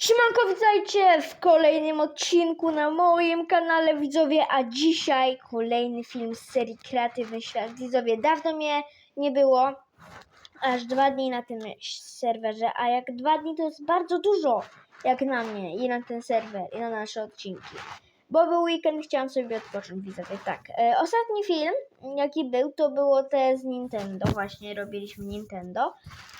Siemanko, witajcie w kolejnym odcinku na moim kanale widzowie, a dzisiaj kolejny film z serii Kreatywny Świat. Widzowie, dawno mnie nie było, aż dwa dni na tym serwerze, a jak dwa dni to jest bardzo dużo, jak na mnie i na ten serwer i na nasze odcinki. Bo był weekend, chciałam sobie odpocząć, widzowie, tak. E, ostatni film, jaki był, to było te z Nintendo, właśnie robiliśmy Nintendo.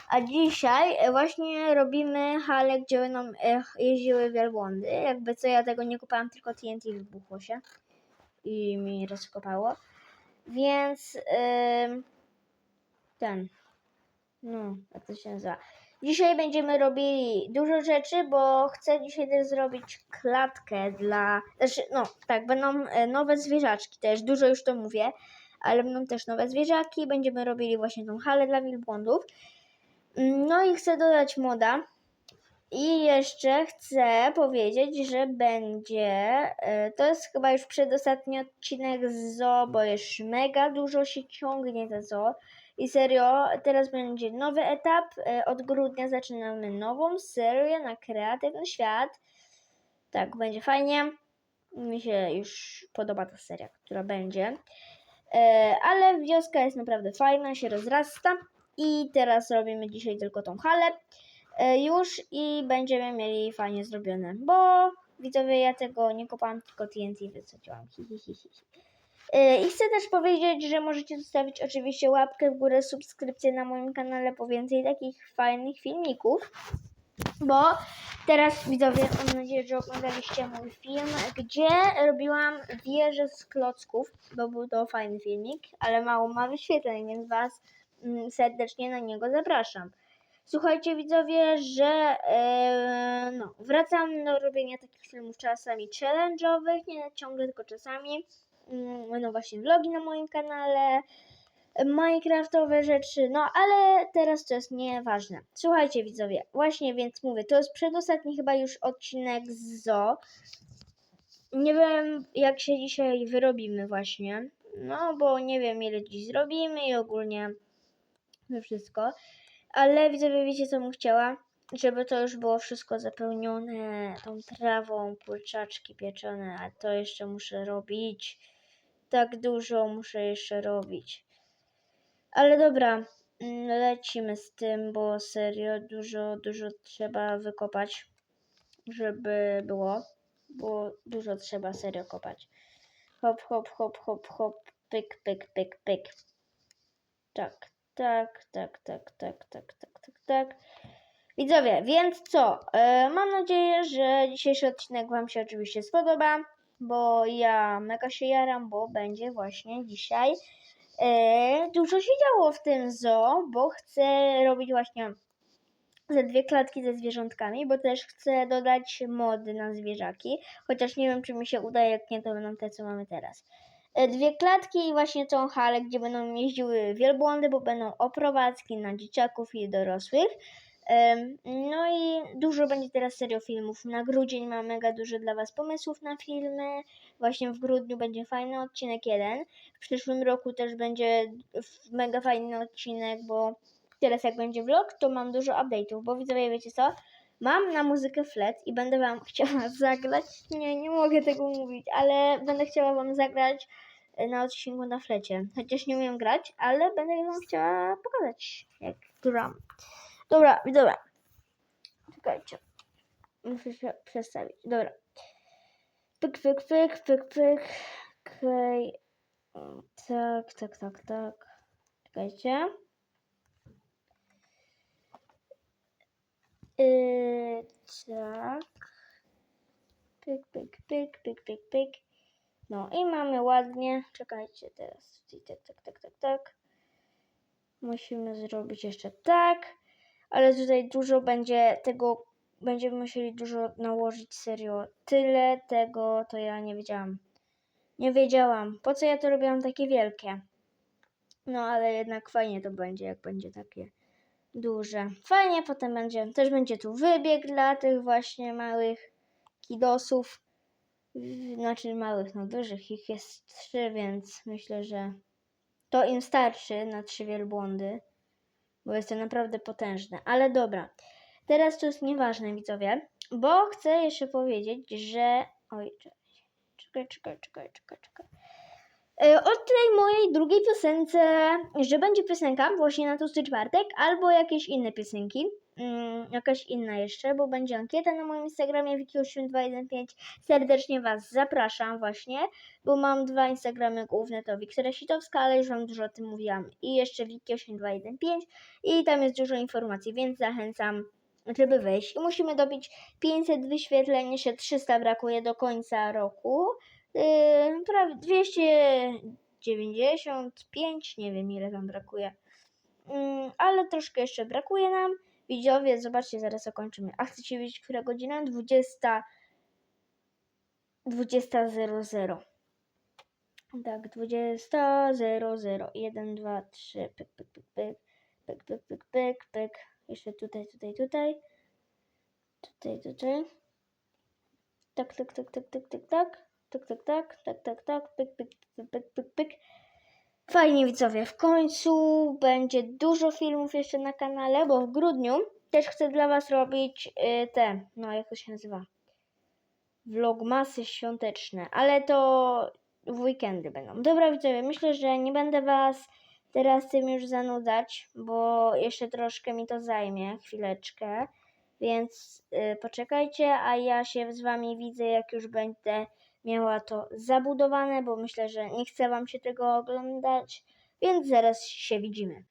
A dzisiaj e, właśnie robimy halę, gdzie będą e, jeździły wielbłądy. Jakby co, ja tego nie kupałam, tylko TNT wybuchło się i mi rozkopało. Więc em, ten, no, jak to się nazywa. Dzisiaj będziemy robili dużo rzeczy, bo chcę dzisiaj też zrobić klatkę dla, znaczy, no, tak, będą e, nowe zwierzaczki też, dużo już to mówię, ale będą też nowe zwierzaki, będziemy robili właśnie tą halę dla wielbłądów. No i chcę dodać moda. I jeszcze chcę powiedzieć, że będzie. e, To jest chyba już przedostatni odcinek z Zoo, bo już mega dużo się ciągnie te Zoo. I serio, teraz będzie nowy etap. e, Od grudnia zaczynamy nową serię na kreatywny świat. Tak, będzie fajnie. Mi się już podoba ta seria, która będzie. E, Ale wioska jest naprawdę fajna, się rozrasta. I teraz robimy dzisiaj tylko tą halę e, już i będziemy mieli fajnie zrobione, bo widzowie ja tego nie kopałam, tylko TNT wysadziłam. Hi. E, I chcę też powiedzieć, że możecie zostawić oczywiście łapkę w górę, subskrypcję na moim kanale po więcej takich fajnych filmików. Bo teraz widzowie, mam nadzieję, że oglądaliście mój film, gdzie robiłam wieżę z klocków, bo był to fajny filmik, ale mało ma wyświetleń, więc Was serdecznie na niego zapraszam. Słuchajcie widzowie, że e, no, wracam do robienia takich filmów czasami challenge'owych, nie ciągle, tylko czasami. Mm, Będą właśnie vlogi na moim kanale, Minecraftowe rzeczy, no ale teraz to jest nieważne. Słuchajcie widzowie, właśnie więc mówię, to jest przedostatni chyba już odcinek z Zo. Nie wiem jak się dzisiaj wyrobimy właśnie, no bo nie wiem ile dziś zrobimy i ogólnie to wszystko. Ale widzowie, wiecie co bym chciała? Żeby to już było wszystko zapełnione tą trawą, kurczaczki pieczone, a to jeszcze muszę robić. Tak dużo muszę jeszcze robić. Ale dobra, mm, lecimy z tym, bo serio dużo, dużo trzeba wykopać, żeby było, bo dużo trzeba serio kopać. Hop, hop, hop, hop, hop, pyk, pyk, pyk, pyk. Tak, tak, tak, tak, tak, tak, tak, tak, tak. Widzowie, więc co? E, mam nadzieję, że dzisiejszy odcinek Wam się oczywiście spodoba, bo ja mega się jaram, bo będzie właśnie dzisiaj e, dużo się działo w tym zoo, bo chcę robić właśnie ze dwie klatki ze zwierzątkami, bo też chcę dodać mody na zwierzaki, chociaż nie wiem, czy mi się uda, jak nie, to będą te, co mamy teraz. E, Dwie klatki i właśnie tą halę, gdzie będą jeździły wielbłądy, bo będą oprowadzki na dzieciaków i dorosłych. No i dużo będzie teraz serio filmów. Na grudzień mam mega dużo dla Was pomysłów na filmy. Właśnie w grudniu będzie fajny odcinek jeden. W przyszłym roku też będzie mega fajny odcinek, bo teraz jak będzie vlog, to mam dużo update'ów, bo widzowie, wiecie co? Mam na muzykę flet i będę Wam chciała zagrać. Nie, nie mogę tego mówić, ale będę chciała Wam zagrać na odcinku na flecie. Chociaż nie umiem grać, ale będę Wam chciała pokazać, jak gram. Dobra, dobra. Czekajcie. Muszę się przestawić. Dobra. Pyk, pyk, pyk, pyk, pyk. Okej. Tak, tak, tak, tak. Czekajcie. Yy, tak. Pyk, pyk, pyk, pyk, pyk, pyk. No i mamy ładnie. Czekajcie teraz. Tak, tak, tak, tak, tak. Musimy zrobić jeszcze tak. Ale tutaj dużo będzie tego. Będziemy musieli dużo nałożyć serio. Tyle tego to ja nie wiedziałam. Nie wiedziałam. Po co ja to robiłam takie wielkie? No ale jednak fajnie to będzie, jak będzie takie duże. Fajnie potem będzie, też będzie tu wybieg dla tych właśnie małych kidosów. Znaczy małych, no dużych, ich jest trzy, więc myślę, że to im starczy na trzy wielbłądy, bo jest to naprawdę potężne. Ale dobra, teraz to jest nieważne, widzowie. bo chcę jeszcze powiedzieć, że... Oj, czekaj, czekaj, czekaj, czekaj, czekaj. O tej mojej drugiej piosence, że będzie piosenka właśnie na tłusty czwartek, albo jakieś inne piosenki, mm, jakaś inna jeszcze, bo będzie ankieta na moim Instagramie wiki8215. Serdecznie Was zapraszam właśnie, bo mam dwa Instagramy główne, to Wiktoria Sitowska, ale już Wam dużo o tym mówiłam. I jeszcze wiki8215 i tam jest dużo informacji, więc zachęcam, żeby wejść. I musimy dobić 500 wyświetleń, jeszcze 300 brakuje do końca roku. Yy, prawie 295, nie wiem ile tam brakuje. Yy, ale troszkę jeszcze brakuje nam. Widzowie, zobaczcie, zaraz zakończymy. A chcecie wiedzieć, która godzina? 20. 20.00. Tak, 20.00. 1, 2, 3. Pyk, pyk, pyk, pyk. Pyk, pyk, pyk, pyk, pyk. Jeszcze tutaj, tutaj, tutaj. Tutaj, tutaj. Tak, tak, tak, tak, tak, tak, tak. Tak, tak, tak, tak, tak, tak, pyk, pyk, pyk, pyk, pyk. Fajnie widzowie, w końcu będzie dużo filmów jeszcze na kanale, bo w grudniu też chcę dla Was robić y, te, no jak to się nazywa, vlogmasy świąteczne, ale to w weekendy będą. Dobra widzowie, myślę, że nie będę Was teraz tym już zanudzać, bo jeszcze troszkę mi to zajmie, chwileczkę, więc y, poczekajcie, a ja się z Wami widzę, jak już będę miała to zabudowane, bo myślę, że nie chce Wam się tego oglądać, więc zaraz się widzimy.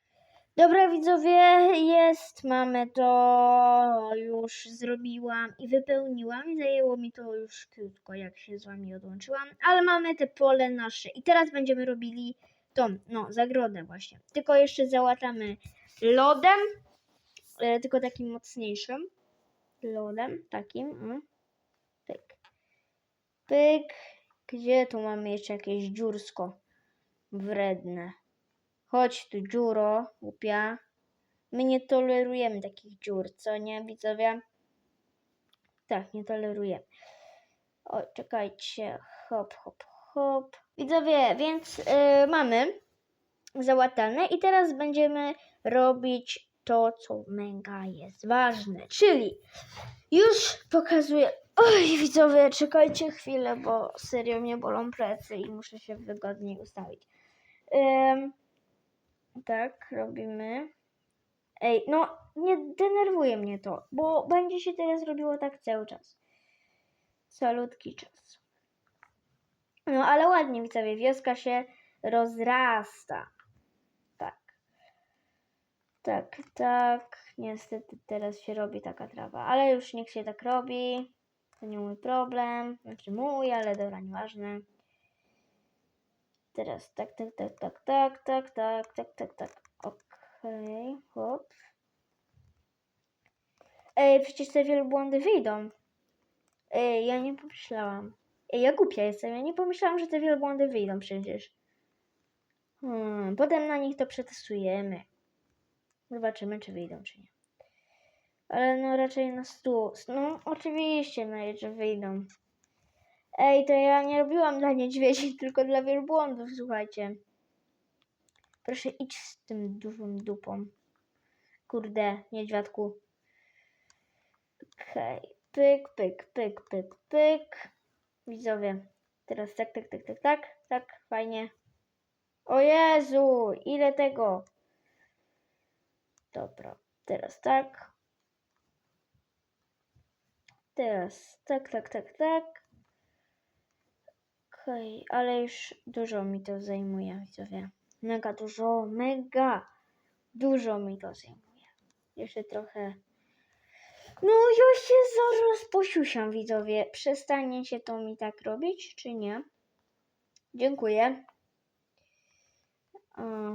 Dobra widzowie, jest, mamy to, już zrobiłam i wypełniłam. Zajęło mi to już krótko, jak się z Wami odłączyłam, ale mamy te pole nasze i teraz będziemy robili tą, no, zagrodę właśnie. Tylko jeszcze załatamy lodem, e, tylko takim mocniejszym lodem, takim, mm. Pyk, gdzie tu mamy jeszcze jakieś dziursko wredne. Chodź tu, dziuro, głupia. My nie tolerujemy takich dziur, co nie, widzowie? Tak, nie tolerujemy. O, czekajcie. Hop, hop, hop. Widzowie, więc y, mamy załatane i teraz będziemy robić to, co mega jest ważne, czyli już pokazuję. Oj, widzowie, czekajcie chwilę, bo serio mnie bolą plecy i muszę się wygodniej ustawić. Tak, robimy. Ej, no nie denerwuje mnie to, bo będzie się teraz robiło tak cały czas. Calutki czas. No ale ładnie widzowie, wioska się rozrasta. Tak. Tak, tak. Niestety teraz się robi taka trawa, ale już niech się tak robi. To nie mój problem. Znaczy mój, ale dobra, nieważne. Teraz tak, tak, tak, tak, tak, tak, tak, tak, tak, tak. Okej, hop. Ej, przecież te wielbłądy wyjdą. Ej, ja nie pomyślałam. Ej, ja głupia jestem, ja nie pomyślałam, że te wielbłądy wyjdą przecież. Hmm, potem na nich to przetestujemy. Zobaczymy, czy wyjdą, czy nie. Ale no raczej na stół. No oczywiście, no że wyjdą. Ej, to ja nie robiłam dla niedźwiedzi, tylko dla wielbłądów, słuchajcie. Proszę idź z tym dużą dupą. Kurde, niedźwiadku. Okej. Pyk, pyk, pyk, pyk, pyk. Widzowie. Teraz tak, tak, tak, tak, tak, tak, fajnie. O Jezu, ile tego? Dobra, teraz tak. Teraz tak, tak, tak, tak. Okej, ale już dużo mi to zajmuje, widzowie. Mega dużo, mega dużo mi to zajmuje. Jeszcze trochę. No, ja się zaraz posiusiam, widzowie. Przestanie się to mi tak robić, czy nie? Dziękuję.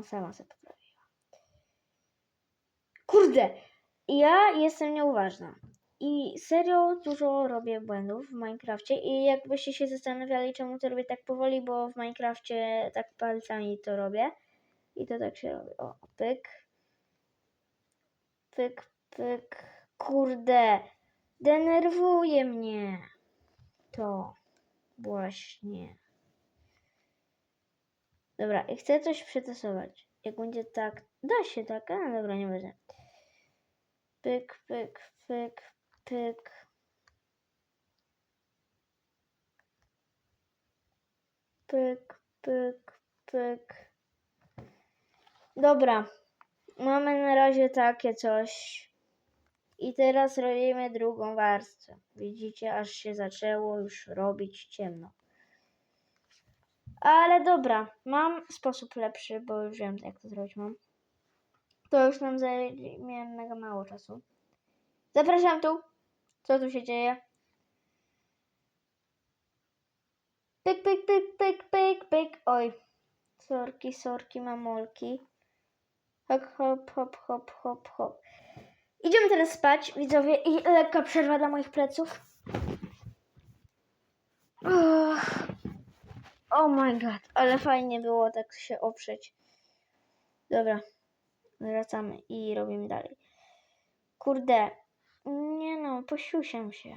Sama sobie poprawiła. Kurde, ja jestem nieuważna. I serio dużo robię błędów w Minecrafcie i jakbyście się zastanawiali, czemu to robię tak powoli, bo w Minecrafcie tak palcami to robię. I to tak się robi. O, pyk. Pyk, pyk. Kurde, denerwuje mnie to właśnie. Dobra, i chcę coś przetestować. Jak będzie tak, da się tak, a dobra, nie będzie. Pyk, pyk, pyk, Pyk. Pyk, pyk, pyk. Dobra. Mamy na razie takie coś. I teraz robimy drugą warstwę. Widzicie, aż się zaczęło już robić ciemno. Ale dobra, mam sposób lepszy, bo już wiem jak to zrobić mam. To już nam zajmie mega mało czasu. Zapraszam tu. Co tu się dzieje? Pyk, pyk, pyk, pyk, pyk, pyk. Oj. Sorki, sorki, mamolki. Hop, hop, hop, hop, hop, hop. Idziemy teraz spać, widzowie, i lekka przerwa dla moich pleców. Uff. Oh my god, ale fajnie było tak się oprzeć. Dobra, wracamy i robimy dalej. Kurde, nie no, posiusiam się.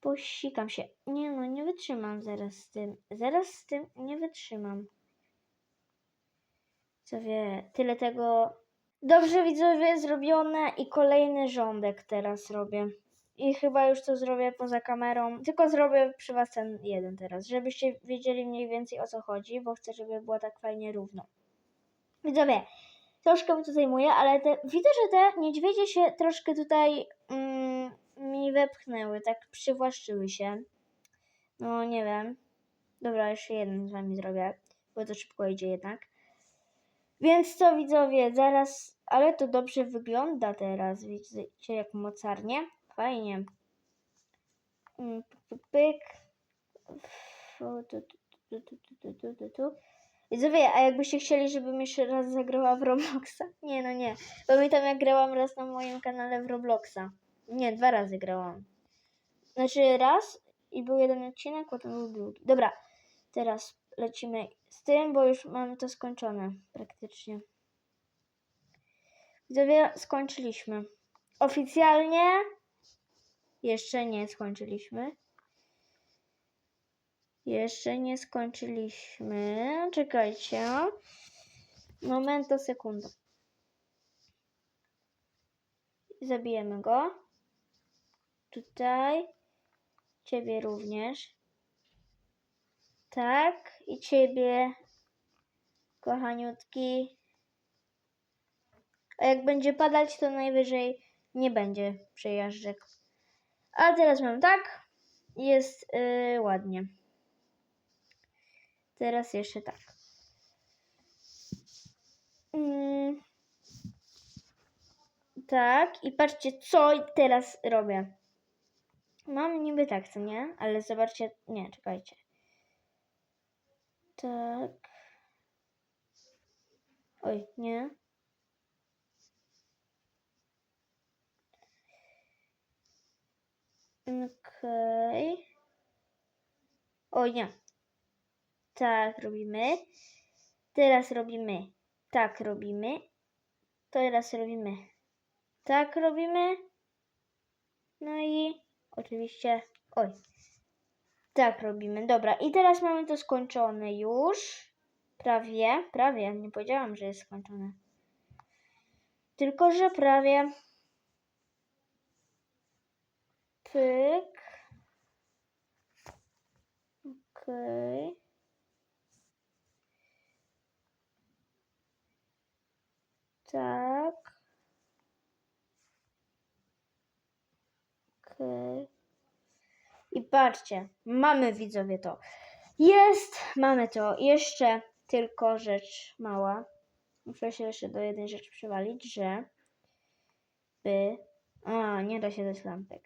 Posikam się. Nie no, nie wytrzymam zaraz z tym. Zaraz z tym nie wytrzymam. Co wie, tyle tego. Dobrze widzowie, zrobione i kolejny rządek teraz robię. I chyba już to zrobię poza kamerą. Tylko zrobię przy was ten jeden teraz, żebyście wiedzieli mniej więcej o co chodzi, bo chcę, żeby było tak fajnie równo. Widzowie, troszkę mi to zajmuje, ale te, widzę, że te niedźwiedzie się troszkę tutaj mm, mi wepchnęły, tak przywłaszczyły się. No nie wiem. Dobra, jeszcze jeden z wami zrobię, bo to szybko idzie jednak. Więc co widzowie, zaraz, ale to dobrze wygląda teraz, widzicie jak mocarnie. Fajnie. Mm, Pyk, tu, tu, tu, tu, tu, tu, tu, tu, tu. Widzowie, a jakbyście chcieli, żebym jeszcze raz zagrała w Robloxa? Nie, no nie. Pamiętam jak grałam raz na moim kanale w Robloxa. Nie, dwa razy grałam. Znaczy raz i był jeden odcinek, potem był drugi. Dobra, teraz lecimy z tym, bo już mam to skończone praktycznie. Widzowie, skończyliśmy. Oficjalnie jeszcze nie skończyliśmy. Jeszcze nie skończyliśmy. Czekajcie. Momento, sekunda. Zabijemy go. Tutaj. Ciebie również. Tak. I ciebie, kochaniutki. A jak będzie padać, to najwyżej nie będzie przejażdżek. A teraz mam tak. Jest yy, ładnie. Teraz jeszcze tak. Mm. Tak, i patrzcie, co teraz robię. Mam niby tak, co nie? Ale zobaczcie, nie, czekajcie. Tak. Oj, nie. Okej. O nie. Tak robimy. Teraz robimy. Tak robimy. Teraz robimy. Tak robimy. No i oczywiście. Oj. Tak robimy. Dobra. I teraz mamy to skończone już. Prawie. Prawie. Nie powiedziałam, że jest skończone. Tylko, że prawie. Pyk. Okej. Tak. Okej. I patrzcie, mamy widzowie to. Jest, mamy to. Jeszcze tylko rzecz mała. Muszę się jeszcze do jednej rzeczy przywalić, że by... A, nie da się dać lampek.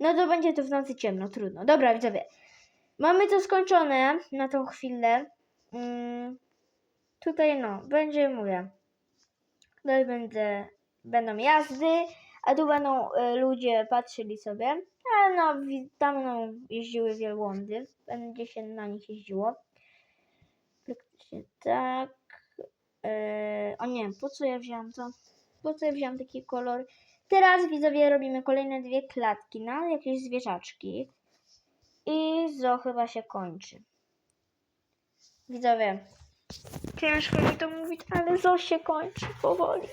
No to będzie to w nocy ciemno, trudno. Dobra, widzowie. Mamy to skończone na tą chwilę. Mm, tutaj no, będzie, mówię, tutaj będzie, będą jazdy, a tu będą y, ludzie patrzyli sobie. A no, tam no, jeździły wielbłądy. Będzie się na nich jeździło. Praktycznie tak. E, o nie, po co ja wziąłem to? Po co ja wziąłem taki kolor? Teraz widzowie robimy kolejne dwie klatki na jakieś zwierzaczki. I zo chyba się kończy. Widzowie, ciężko mi to mówić, ale zo się kończy powoli.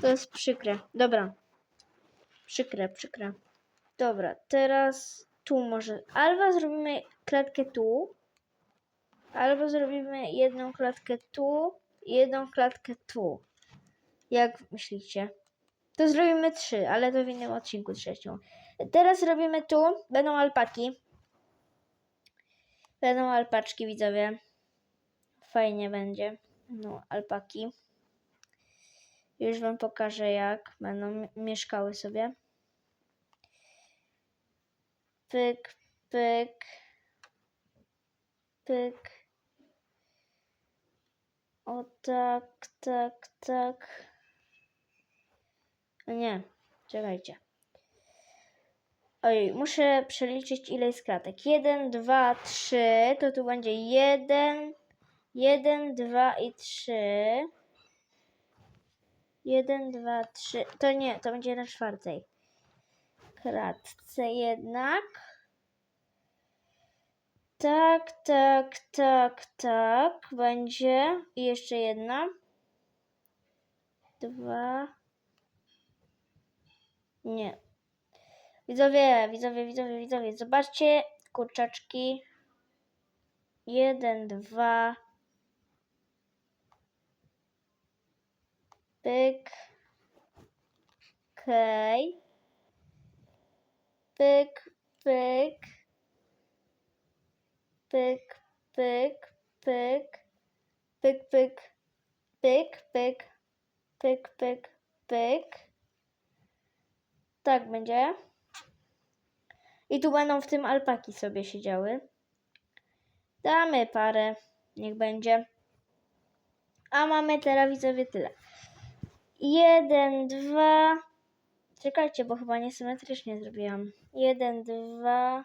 To jest przykre. Dobra. Przykre, przykre. Dobra, teraz tu może. Albo zrobimy klatkę tu. Albo zrobimy jedną klatkę tu jedną klatkę tu. Jak myślicie? To zrobimy trzy, ale to w innym odcinku trzecią. Teraz robimy tu, będą alpaki. Będą alpaczki, widzowie. Fajnie będzie. No, alpaki. Już wam pokażę, jak będą mi- mieszkały sobie. Pyk, pyk, pyk. O tak, tak, tak. Nie, czekajcie. Oj, muszę przeliczyć ile jest kratek. 1, 2, 3. To tu będzie 1, 1, 2 i 3. 1, 2, 3. To nie, to będzie na czwartej kratce jednak. Tak, tak, tak, tak. Będzie. I jeszcze jedna. Dwa. Nie. Widzowie, widzowie, widzowie, widzowie. Zobaczcie, kurczaczki. Jeden, dwa. Pyk. Okej. Pyk, pyk. Pyk, pyk, pyk. Pyk, pyk. Pyk, pyk. Pyk, pyk, pyk. Tak będzie. I tu będą w tym alpaki sobie siedziały. Damy parę. Niech będzie. A mamy teraz widzowie tyle. Jeden, dwa. Czekajcie, bo chyba niesymetrycznie zrobiłam. Jeden, dwa,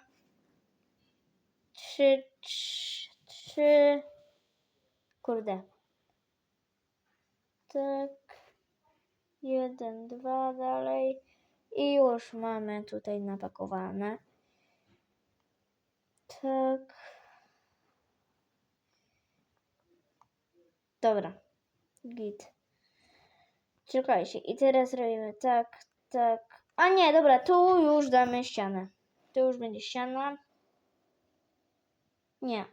trzy, trz- trzy. Kurde. Tak. Jeden, dwa dalej. I już mamy tutaj napakowane. Tak. Dobra. Git. Czekajcie. I teraz robimy tak, tak. A nie, dobra, tu już damy ścianę. Tu już będzie ściana. Nie.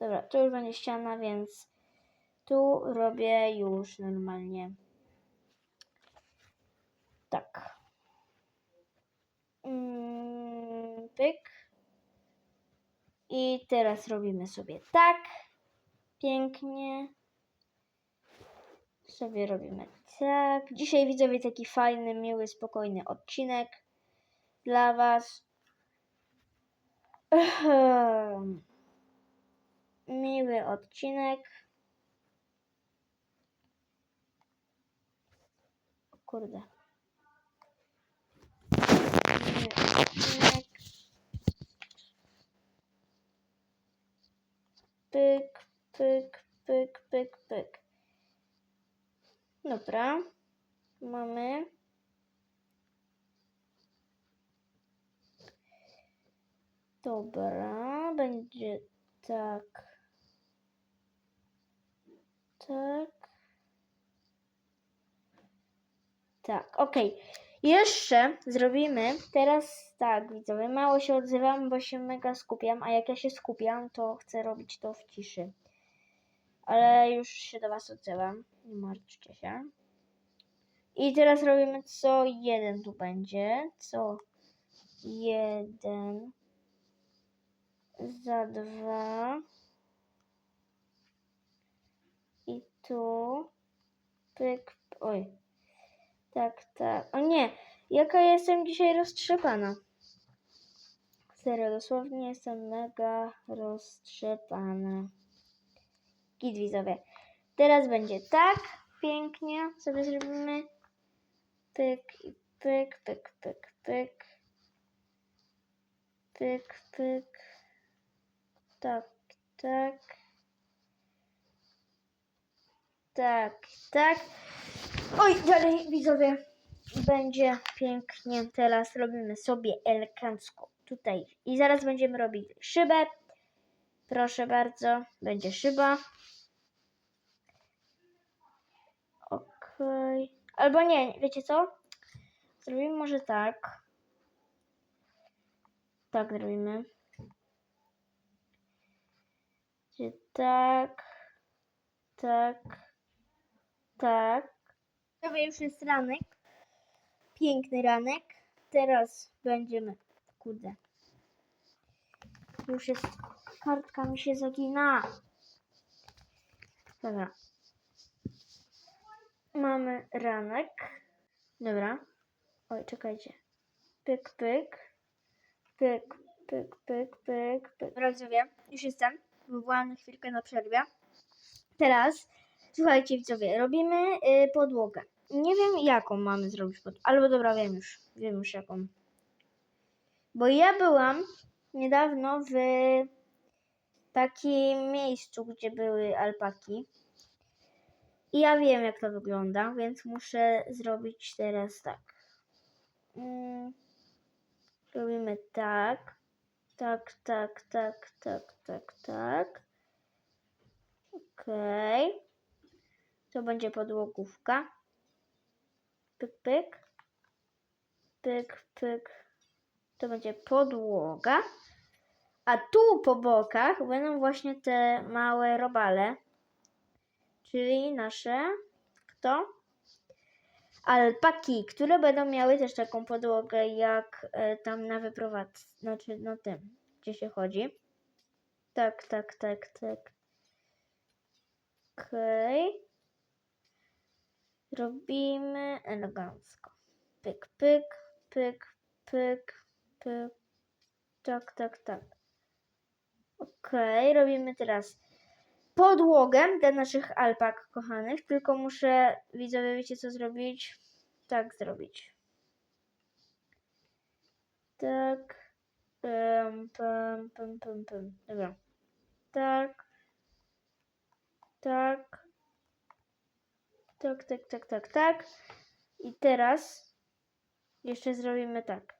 Dobra, tu już będzie ściana, więc tu robię już normalnie. Tak. Mm, pyk. I teraz robimy sobie tak. Pięknie. Sobie robimy tak. Dzisiaj widzowie taki fajny, miły, spokojny odcinek dla Was. Miły odcinek. O Kurde. Miły odcinek. Pyk, pyk, pyk, pyk, pyk. Dobra. Mamy. Dobra, będzie tak. Tak. Tak, okej. Jeszcze zrobimy teraz tak, widzowie. Mało się odzywam, bo się mega skupiam, a jak ja się skupiam, to chcę robić to w ciszy. Ale już się do Was odzywam. Nie martwcie się. I teraz robimy co jeden tu będzie. Co jeden za dwa. I tu. Pyk. Oj. Tak, tak. O nie. Jaka ja jestem dzisiaj roztrzepana. Serio, dosłownie jestem mega roztrzepana. Git widzowie. Teraz będzie tak. Pięknie sobie zrobimy. Pyk i pyk, pyk, pyk, pyk. Pyk, pyk. Tak, tak. Tak, tak. Oj, dalej widzowie. Będzie pięknie. Teraz robimy sobie elegancko tutaj. I zaraz będziemy robić szybę. Proszę bardzo, będzie szyba. Okej. Albo nie, wiecie co? Zrobimy może tak. Tak zrobimy. Tak, tak, tak. To już jest ranek. Piękny ranek. Teraz będziemy. Kurde. Już jest. Kartka mi się zagina. Dobra. Mamy ranek. Dobra. Oj, czekajcie. Pyk, pyk. Pyk, pyk, pyk, pyk, pyk. Widzowie, już jestem. Byłam na chwilkę na przerwie. Teraz, słuchajcie widzowie, robimy y, podłogę. Nie wiem jaką mamy zrobić podłogę. Albo dobra, wiem już. Wiem już jaką. Bo ja byłam niedawno w takim miejscu, gdzie były alpaki. I ja wiem, jak to wygląda, więc muszę zrobić teraz tak. Mm, robimy tak. Tak, tak, tak, tak, tak, tak. Okej. To będzie podłogówka. Pyk, pyk. Pyk, pyk. To będzie podłoga. A tu po bokach będą właśnie te małe robale. Czyli nasze kto? Alpaki, które będą miały też taką podłogę jak e, tam na wyprowadzce, znaczy no tym, gdzie się chodzi. Tak, tak, tak, tak. Okej. Robimy elegancko. Pyk, pyk, pyk, pyk, pyk. Tak, tak, tak. Okej, robimy teraz podłogę dla naszych alpak kochanych, tylko muszę, widzowie, wiecie co zrobić? Tak zrobić. Tak. Um, pum, pum, pum, pum. Dobra. Tak. Tak. Tak, tak, tak, tak, tak. I teraz jeszcze zrobimy tak.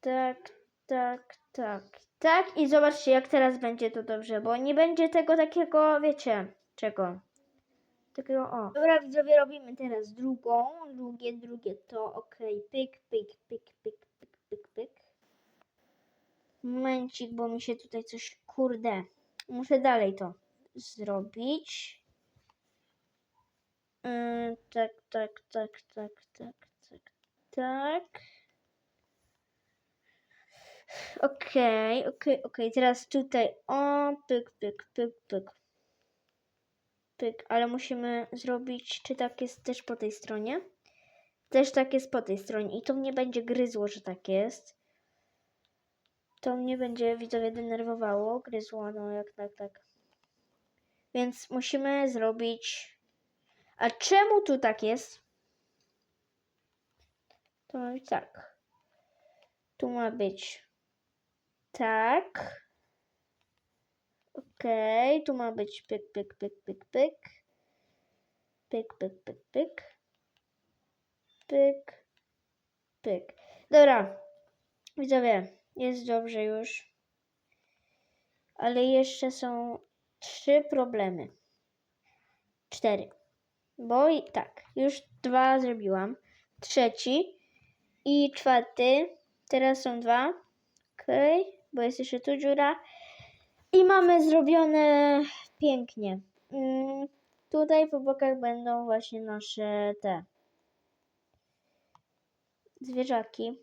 Tak, tak, tak, tak. I zobaczcie, jak teraz będzie to dobrze, bo nie będzie tego takiego, wiecie, czego. Takiego, o. Dobra, widzowie, robimy teraz drugą. Drugie, drugie to, ok. Pyk, pyk, pyk, pyk, pyk, pyk, pyk. Momencik, bo mi się tutaj coś, kurde. Muszę dalej to zrobić. Yy, tak, tak, tak, tak, tak, tak, tak. Okej, okej, okej. Teraz tutaj. O, pyk, pyk, pyk, pyk. Pyk, ale musimy zrobić, czy tak jest też po tej stronie? Też tak jest po tej stronie. I to mnie będzie gryzło, że tak jest. To mnie będzie widzowie denerwowało. Gryzło, no jak tak, tak. Więc musimy zrobić. A czemu tu tak jest? To ma być tak. Tu ma być tak. Okej, tu ma być pyk, pyk, pyk, pyk, pyk. Pyk, pyk, pyk, pyk. Pyk, pyk. Dobra, widzowie, jest dobrze już. Ale jeszcze są trzy problemy. Cztery. Bo i tak, już dwa zrobiłam. Trzeci i czwarty. Teraz są dwa. Okej, bo jest jeszcze tu dziura. I mamy zrobione pięknie. Mm, tutaj po bokach będą właśnie nasze te zwierzaki.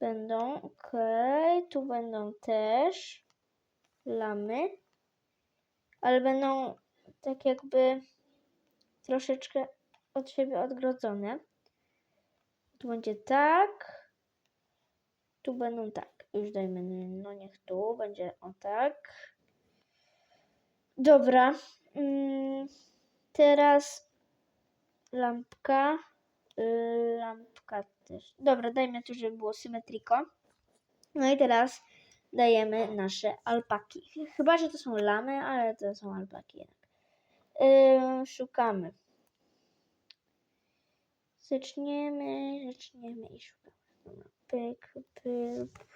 Będą, ok. Tu będą też lamy, ale będą tak jakby troszeczkę od siebie odgrodzone. Tu będzie tak. Tu będą tak. Już dajmy, no niech tu będzie o tak. Dobra. Mm, teraz lampka. Y, lampka też. Dobra, dajmy tu, żeby było symetriko. No i teraz dajemy nasze alpaki. Chyba, że to są lamy, ale to są alpaki jednak. Yy, szukamy. Zaczniemy, zaczniemy i szukamy. Pyk, pyk.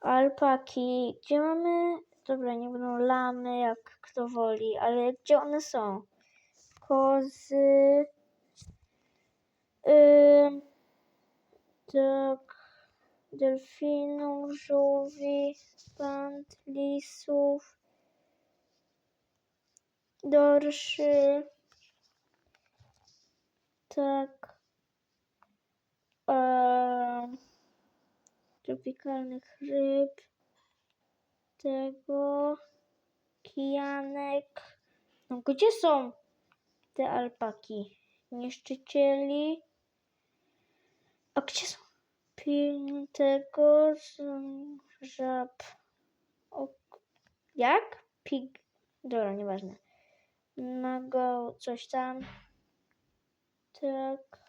Alpaki. Gdzie mamy? Dobra, nie będą lamy, jak kto woli, ale gdzie one są? Kozy. Yy, tak. delfinów, żółwi, pand, lisów, dorszy, tak, tropikalnych ryb, tego, kijanek. No gdzie są te alpaki? Niszczycieli. A gdzie są? Tego żab. O, jak? Pig. Dobra, nieważne. Mago, coś tam. Tak.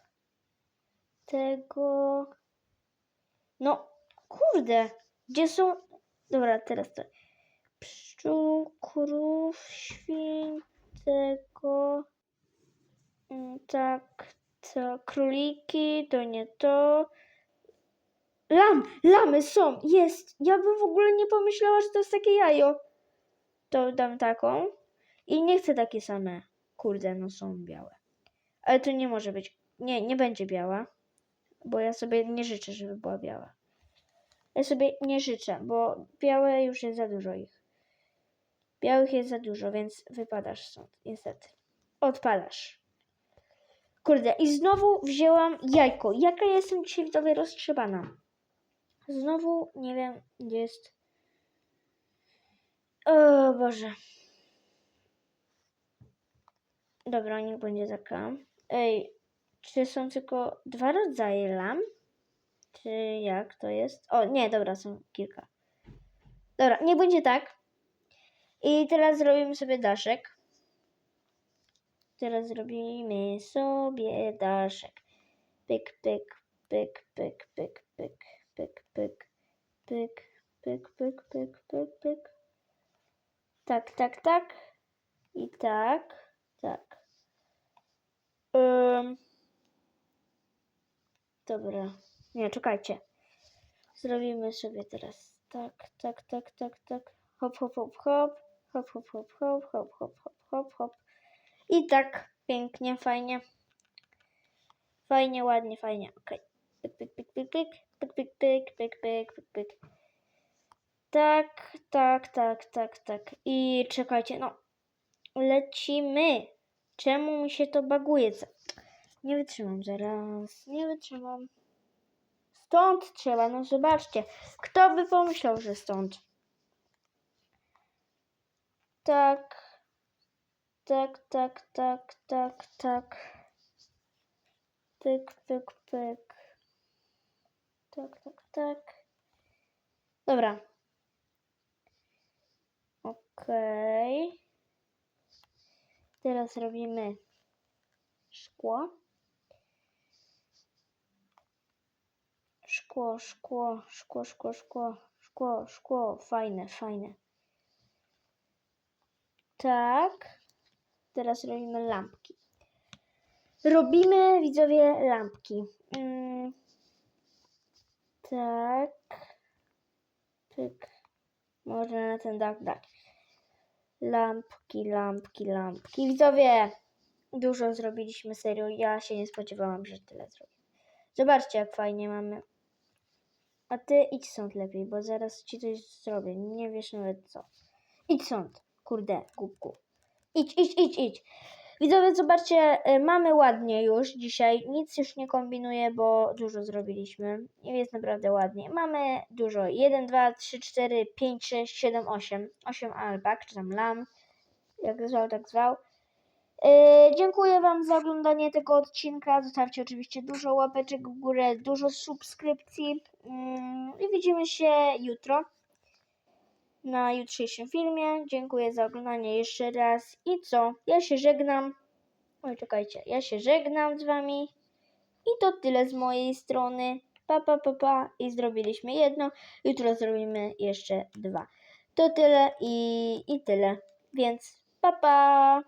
Tego. No, kurde. Gdzie są. Dobra, teraz to. Pszczół, krów, świń, tego. Mm, Tak, to króliki, to nie to. Lam, lamy są, jest. Ja bym w ogóle nie pomyślała, że to jest takie jajo. To dam taką. I nie chcę takie same. Kurde, no są białe. Ale to nie może być. Nie, nie będzie biała. Bo ja sobie nie życzę, żeby była biała. Ja sobie nie życzę, bo białe już jest za dużo ich. Białych jest za dużo, więc wypadasz stąd, niestety. Odpadasz. Kurde, i znowu wzięłam jajko. Jaka ja jestem dzisiaj widzowie roztrzebana. Znowu nie wiem, gdzie jest. O Boże. Dobra, niech będzie taka. Ej, czy są tylko dwa rodzaje lam? Czy jak to jest? O, nie, dobra, są kilka. Dobra, niech będzie tak. I teraz zrobimy sobie daszek. Teraz zrobimy sobie daszek. Pyk, pyk, pyk, pyk, pyk, pyk, pyk, pyk, pyk, pyk, pyk, pyk, pyk, pyk. Tak, tak, tak. I tak, tak. Ym. Dobra. Nie, czekajcie. Zrobimy sobie teraz tak, tak, tak, tak, tak. Hop, hop, hop, hop. Hop, hop, hop, hop, hop, hop, hop, hop, hop. I tak, pięknie, fajnie. Fajnie, ładnie, fajnie. Okej. Pyk, pyk, pyk, pyk, pyk, pyk, pyk, pyk, pyk, pyk, pyk, pyk. Tak, tak, tak, tak, tak. I czekajcie, no. Lecimy. Czemu mi się to baguje? Nie wytrzymam zaraz. Nie wytrzymam. Stąd trzeba, no zobaczcie. Kto by pomyślał, że stąd? Tak. Tak, tak, tak, tak, tak. Pyk, pyk, pyk. Tak, tak, tak. Dobra. Okej. Teraz robimy szkło. Szkło, szkło, szkło, szkło, szkło, szkło, szkło. Fajne, fajne. Tak. Teraz robimy lampki. Robimy, widzowie, lampki. Mm. Tak. Może na ten dach dać. Lampki, lampki, lampki. Widzowie, dużo zrobiliśmy, serio. Ja się nie spodziewałam, że tyle zrobię. Zobaczcie, jak fajnie mamy. A ty idź stąd lepiej, bo zaraz ci coś zrobię. Nie wiesz nawet co. Idź stąd. Kurde, głupku. Idź, idź, idź, idź. Widzowie, zobaczcie, y, mamy ładnie już dzisiaj. Nic już nie kombinuję, bo dużo zrobiliśmy. I jest naprawdę ładnie. Mamy dużo. 1, 2, 3, 4, 5, 6, 7, 8. 8 alpak, czy tam lam. Jak zwał, tak zwał. Yy, dziękuję Wam za oglądanie tego odcinka. Zostawcie oczywiście dużo łapeczek w górę, dużo subskrypcji. Yy, I widzimy się jutro na jutrzejszym filmie. Dziękuję za oglądanie jeszcze raz. I co? Ja się żegnam. Oj, czekajcie. Ja się żegnam z Wami. I to tyle z mojej strony. Pa, pa, pa, pa. I zrobiliśmy jedno. Jutro zrobimy jeszcze dwa. To tyle i, i tyle. Więc pa, pa.